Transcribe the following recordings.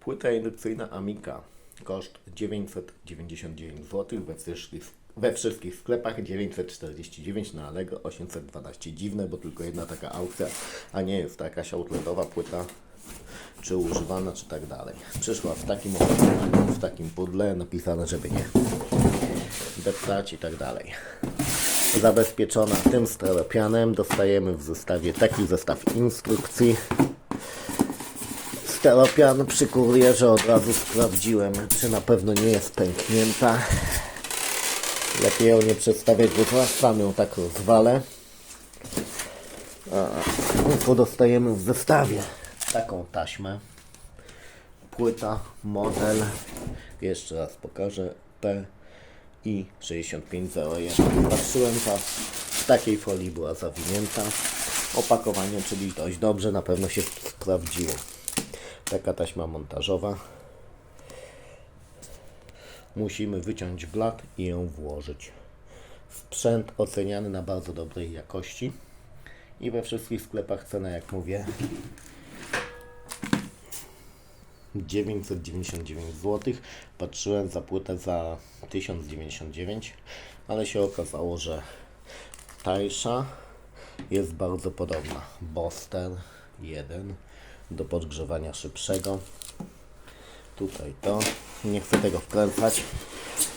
Płyta indukcyjna Amiga. Koszt 999 zł we wszystkich, sklepach 949 na Allegro 812. Dziwne, bo tylko jedna taka aukcja, a nie jest to jakaś outletowa płyta czy używana, czy tak dalej. Przyszła w takim w takim pudle, napisane, żeby nie deptać i tak dalej. Zabezpieczona tym steropianem. Dostajemy w zestawie taki zestaw instrukcji. Steropian przy kurierze od razu sprawdziłem, czy na pewno nie jest pęknięta. Lepiej ją nie przedstawiać, bo zaraz sam ją tak rozwalę. A, dostajemy w zestawie taką taśmę. Płyta, model. Jeszcze raz pokażę. P i 6501. Patrzyłem, ta w takiej folii była zawinięta. Opakowanie, czyli dość dobrze, na pewno się sprawdziło. Taka taśma montażowa. Musimy wyciąć blat i ją włożyć. Sprzęt oceniany na bardzo dobrej jakości i we wszystkich sklepach cena, jak mówię, 999 zł. Patrzyłem za płytę za 1099, ale się okazało, że tańsza jest bardzo podobna. Boster 1 do podgrzewania szybszego. Tutaj to. Nie chcę tego wkręcać.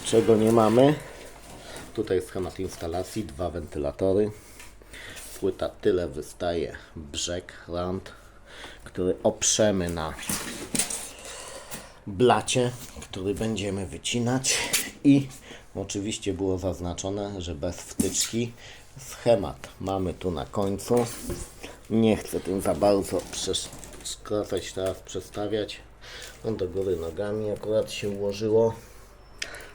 Czego nie mamy? Tutaj schemat instalacji, dwa wentylatory. Płyta tyle wystaje brzeg, rand, który oprzemy na blacie, który będziemy wycinać i oczywiście było zaznaczone, że bez wtyczki schemat mamy tu na końcu nie chcę tym za bardzo przesz- skracać teraz, przestawiać on do góry nogami akurat się ułożyło.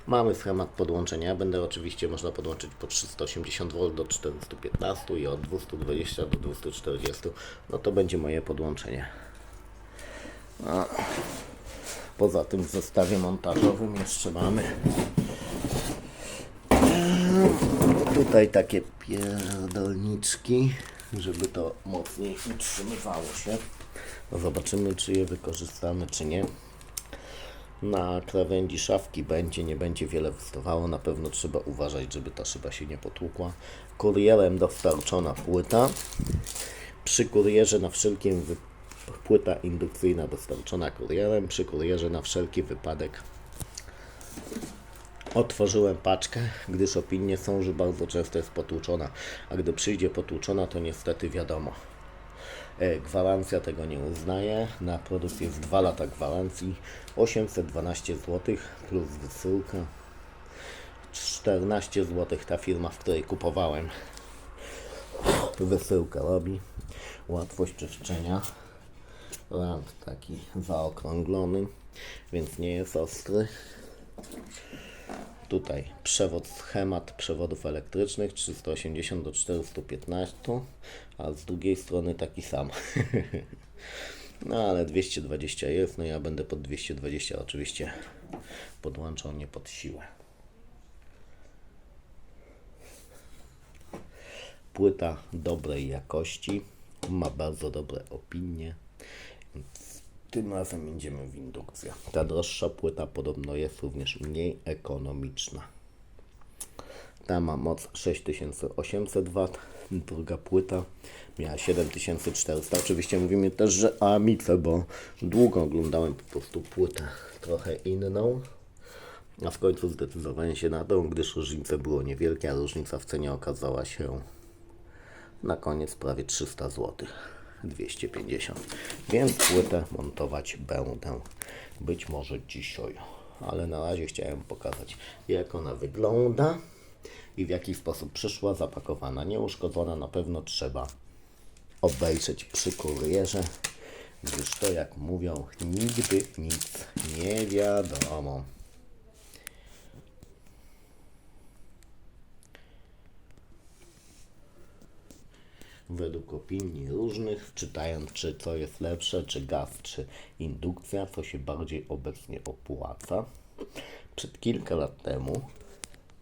Mamy schemat podłączenia. Będę oczywiście można podłączyć po 380V do 415 i od 220 do 240 no to będzie moje podłączenie. Poza tym w zestawie montażowym jeszcze mamy. Tutaj takie pierdolniczki, żeby to mocniej utrzymywało się. No zobaczymy, czy je wykorzystamy, czy nie. Na krawędzi szafki będzie, nie będzie wiele wystawało. Na pewno trzeba uważać, żeby ta szyba się nie potłukła. Kurierem dostarczona płyta. Przy kurierze na wszelkim wy... płyta indukcyjna dostarczona kurierem. Przy kurierze na wszelki wypadek Otworzyłem paczkę, gdyż opinie są, że bardzo często jest potłuczona, a gdy przyjdzie potłuczona, to niestety wiadomo. E, Gwarancja tego nie uznaje. Na produkt jest 2 lata gwarancji. 812 zł plus wysyłka. 14 zł ta firma, w której kupowałem. Wysyłka robi. Łatwość czyszczenia. Rand taki zaokrąglony, więc nie jest ostry. Tutaj przewód, schemat przewodów elektrycznych 380 do 415, a z drugiej strony taki sam. No ale 220 jest, no ja będę pod 220 oczywiście podłączał pod siłę. Płyta dobrej jakości, ma bardzo dobre opinie. Więc tym razem będziemy w indukcję. Ta droższa płyta podobno jest również mniej ekonomiczna. Ta ma moc 6800 W, druga płyta miała 7400. Oczywiście mówimy też, że Amice, bo długo oglądałem po prostu płytę trochę inną. A w końcu zdecydowałem się na tą, gdyż różnice było niewielkie, a różnica w cenie okazała się na koniec prawie 300 zł. 250. Więc płytę montować będę być może dzisiaj. Ale na razie chciałem pokazać jak ona wygląda i w jaki sposób przyszła zapakowana. Nieuszkodzona na pewno trzeba obejrzeć przy kurierze, gdyż to jak mówią nigdy nic nie wiadomo. Według opinii różnych, czytając czy co jest lepsze, czy gaz, czy indukcja, co się bardziej obecnie opłaca. Przed kilka lat temu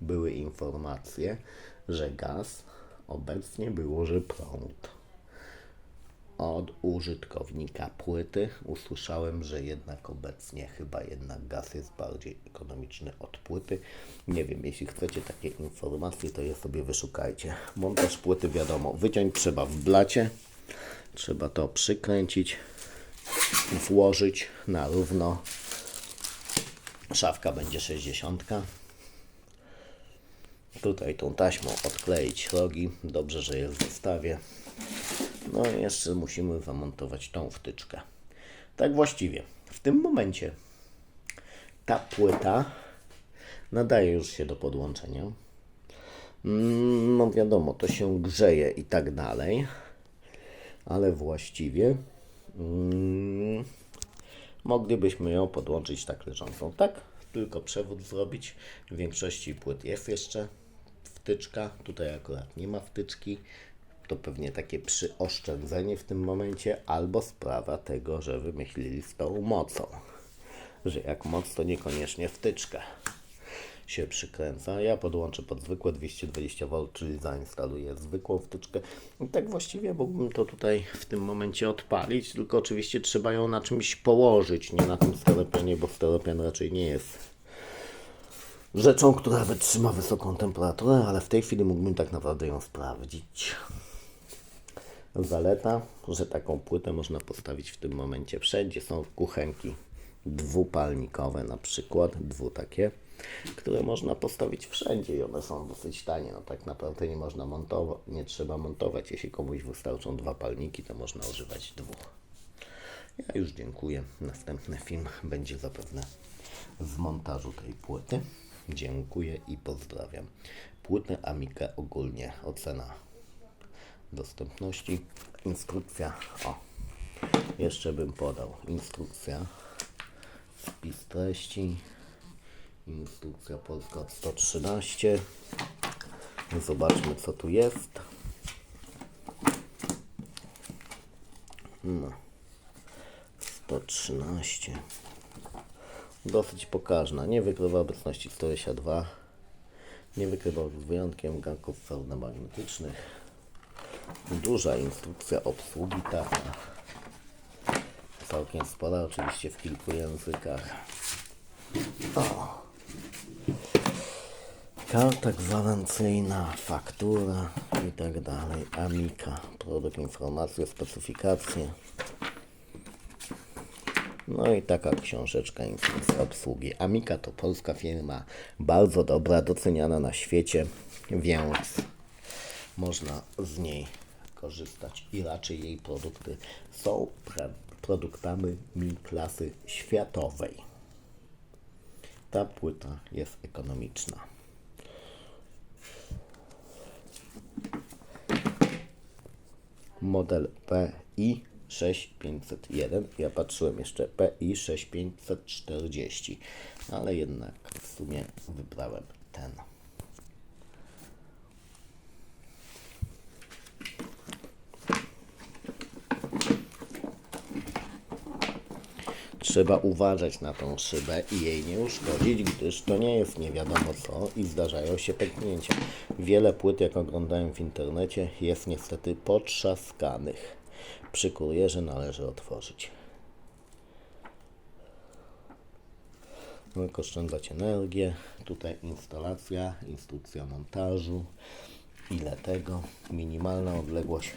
były informacje, że gaz obecnie wyłoży prąd. Od użytkownika płyty. Usłyszałem, że jednak obecnie chyba jednak gaz jest bardziej ekonomiczny od płyty. Nie wiem, jeśli chcecie takie informacje, to je sobie wyszukajcie. Montaż płyty wiadomo, wyciąć trzeba w blacie. Trzeba to przykręcić, włożyć na równo. Szafka będzie 60. Tutaj tą taśmą odkleić rogi. Dobrze, że jest w. No i jeszcze musimy zamontować tą wtyczkę. Tak właściwie. W tym momencie ta płyta nadaje już się do podłączenia. Mm, No wiadomo, to się grzeje i tak dalej. Ale właściwie mm, moglibyśmy ją podłączyć tak leżącą. Tak, tylko przewód zrobić. W większości płyt jest jeszcze wtyczka. Tutaj akurat nie ma wtyczki. To pewnie takie przyoszczędzenie w tym momencie, albo sprawa tego, że wymyślili z tą mocą. Że jak moc, to niekoniecznie wtyczka się przykręca. Ja podłączę pod zwykłe 220V, czyli zainstaluję zwykłą wtyczkę. I tak właściwie mógłbym to tutaj w tym momencie odpalić, tylko oczywiście trzeba ją na czymś położyć, nie na tym steropianie, bo steropian raczej nie jest rzeczą, która wytrzyma wysoką temperaturę, ale w tej chwili mógłbym tak naprawdę ją sprawdzić. Zaleta, że taką płytę można postawić w tym momencie wszędzie. Są kuchenki dwupalnikowe na przykład, dwu takie, które można postawić wszędzie i one są dosyć tanie. No tak naprawdę nie można montować, nie trzeba montować. Jeśli komuś wystarczą dwa palniki, to można używać dwóch. Ja już dziękuję. Następny film będzie zapewne w montażu tej płyty. Dziękuję i pozdrawiam. Płyty Amikę ogólnie ocena dostępności. Instrukcja. O, jeszcze bym podał. Instrukcja. Wpis treści. Instrukcja polska od 113. Zobaczmy co tu jest. No. 113. Dosyć pokaźna. Nie wykrywa obecności 122. Nie wykrywa z wyjątkiem ganków fełnomagnetycznych. Duża instrukcja obsługi taka. Całkiem spora, oczywiście w kilku językach. O. Karta gwarancyjna, faktura i tak dalej. Amika, produkt, informacje, specyfikacje. No i taka książeczka instrukcja obsługi. Amika to polska firma, bardzo dobra, doceniana na świecie, więc można z niej korzystać i raczej jej produkty są produktami klasy światowej. Ta płyta jest ekonomiczna. Model PI 6501. Ja patrzyłem jeszcze PI 6540, ale jednak w sumie wybrałem ten. Trzeba uważać na tą szybę i jej nie uszkodzić, gdyż to nie jest nie wiadomo co i zdarzają się pęknięcia. Wiele płyt, jak oglądałem w internecie, jest niestety potrzaskanych. Przy kurierze należy otworzyć. Jak oszczędzać energię. Tutaj instalacja, instrukcja montażu. Ile tego? Minimalna odległość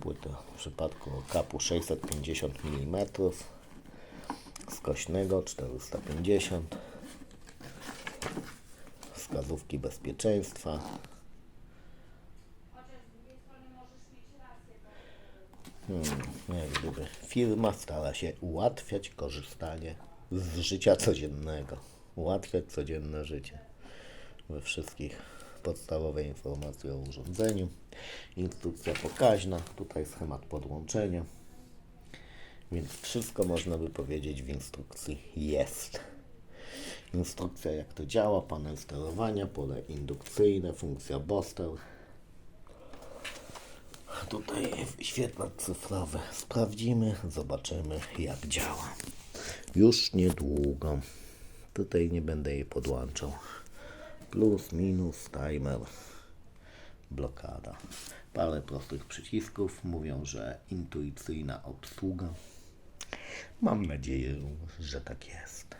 płyty w przypadku kapu 650 mm skośnego 450 wskazówki bezpieczeństwa. Hmm, jak gdyby firma stara się ułatwiać korzystanie z życia codziennego. Ułatwiać codzienne życie. We wszystkich podstawowe informacje o urządzeniu. Instrukcja pokaźna. Tutaj schemat podłączenia więc wszystko można by powiedzieć w instrukcji jest. Instrukcja jak to działa, panel sterowania, pole indukcyjne, funkcja Bostel. Tutaj świetla cyfrowe. Sprawdzimy, zobaczymy jak działa. Już niedługo. Tutaj nie będę jej podłączał. Plus, minus, timer. blokada. Parę prostych przycisków mówią, że intuicyjna obsługa. Mam nadzieję, że tak jest.